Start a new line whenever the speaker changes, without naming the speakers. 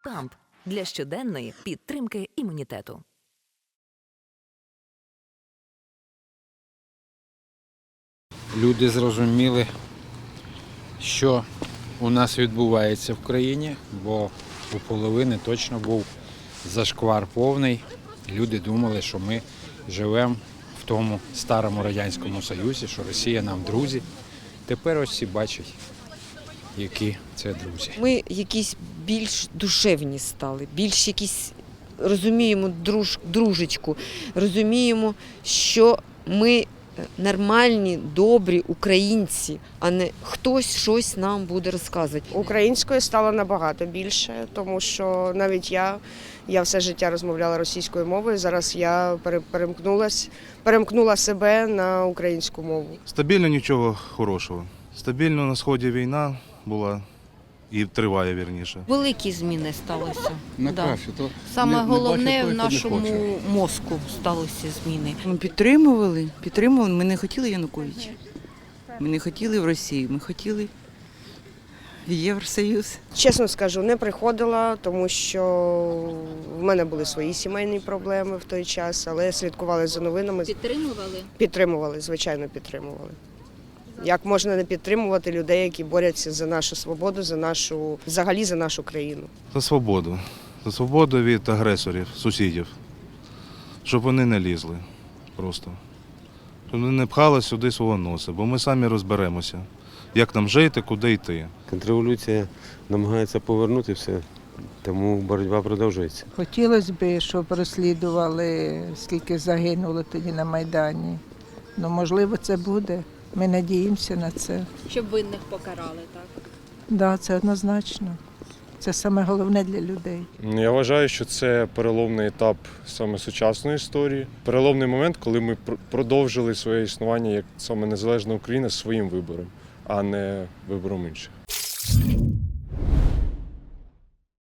Камп для щоденної підтримки імунітету.
люди зрозуміли, що у нас відбувається в країні, бо у половини точно був зашквар повний. Люди думали, що ми живемо в тому старому Радянському Союзі, що Росія нам друзі. Тепер ось всі бачать, які це друзі.
Ми якісь більш душевні стали, більш якісь розуміємо друж, дружечку, розуміємо, що ми нормальні, добрі українці, а не хтось щось нам буде розказувати.
Української стало набагато більше, тому що навіть я, я все життя розмовляла російською мовою. Зараз я пере- перемкнулась, перемкнула себе на українську мову.
Стабільно нічого хорошого. Стабільно на сході війна була і триває вірніше.
Великі зміни сталися.
На
Да.
краще. То
Саме
не- не
головне
той,
в
не
нашому
хоче.
мозку сталися зміни.
Ми підтримували, підтримували. Ми не хотіли Януковича. Ми не хотіли в Росію, ми хотіли в Євросоюз.
Чесно скажу, не приходила, тому що в мене були свої сімейні проблеми в той час, але слідкували за новинами.
Підтримували?
Підтримували, звичайно, підтримували. Як можна не підтримувати людей, які борються за нашу свободу, за нашу взагалі за нашу країну?
За свободу. За свободу від агресорів, сусідів. Щоб вони не лізли просто. Щоб вони не пхали сюди свого носа, бо ми самі розберемося, як нам жити, куди йти.
Контрреволюція намагається повернути все, тому боротьба продовжується.
Хотілося б, щоб розслідували, скільки загинуло тоді на Майдані. Ну, можливо, це буде. Ми надіємося на це.
Щоб винних покарали, так?
Так, да, це однозначно. Це саме головне для людей.
Ну, Я вважаю, що це переломний етап саме сучасної історії. Переломний момент, коли ми продовжили своє існування як саме незалежна Україна своїм вибором, а не вибором інших.